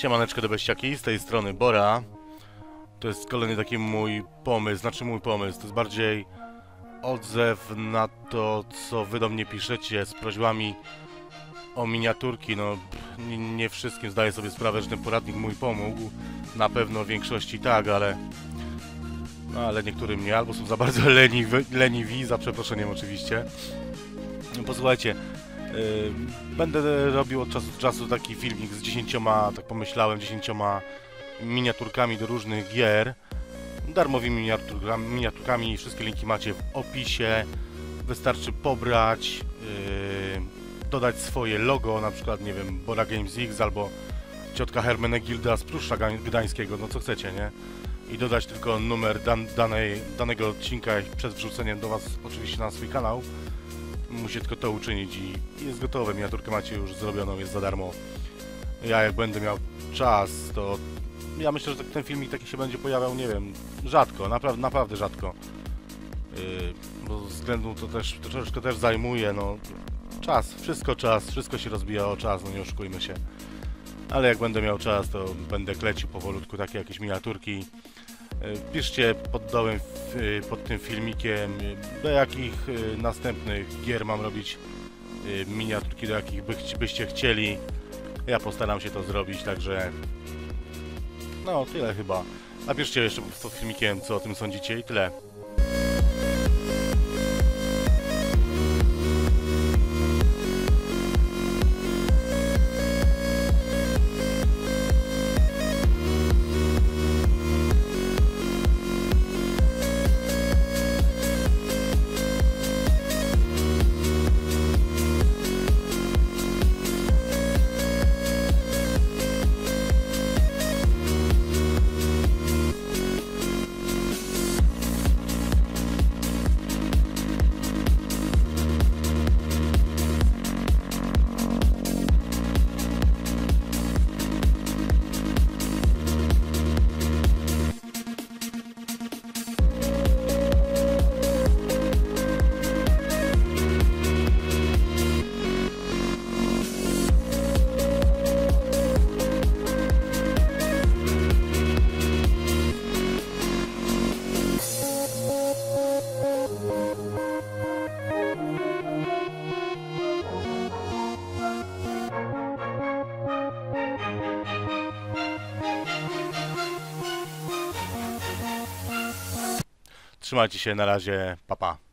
Siemaneczko do beściaki, z tej strony Bora. To jest kolejny taki mój pomysł, znaczy mój pomysł, to jest bardziej odzew na to, co wy do mnie piszecie z prośbami o miniaturki. No, nie, wszystkim zdaję sobie sprawę, że ten poradnik mój pomógł. Na pewno większości tak, ale... No, ale niektórym nie, albo są za bardzo leniwi, leniwi za przeproszeniem oczywiście. No, posłuchajcie, Będę robił od czasu do czasu taki filmik z dziesięcioma, tak pomyślałem, dziesięcioma miniaturkami do różnych gier. Darmowymi miniaturkami, miniaturkami. wszystkie linki macie w opisie. Wystarczy pobrać, yy, dodać swoje logo, na przykład, nie wiem, Bora Games X albo ciotka Hermenegilda z Pruszcza Gdańskiego, no co chcecie, nie? I dodać tylko numer dan danej, danego odcinka przed wrzuceniem do Was oczywiście na swój kanał. Musicie tylko to uczynić i jest gotowe. Miniaturkę macie już zrobioną, jest za darmo. Ja jak będę miał czas, to ja myślę, że tak- ten filmik taki się będzie pojawiał, nie wiem, rzadko, naprawdę, naprawdę rzadko. Yy, bo ze względu to też to troszeczkę też zajmuje, no czas, wszystko czas, wszystko się rozbija o czas, no nie oszukujmy się. Ale jak będę miał czas, to będę klecił powolutku takie jakieś miniaturki. E, Piszcie pod dołem, y, pod tym filmikiem, y, do jakich następnych gier mam robić miniaturki, do jakich by, byście chcieli. Ja postaram się to zrobić, także... No, tyle chyba. Napiszcie jeszcze pod filmikiem, co o tym sądzicie i tyle. Trzymajcie się, na razie, papa. Pa.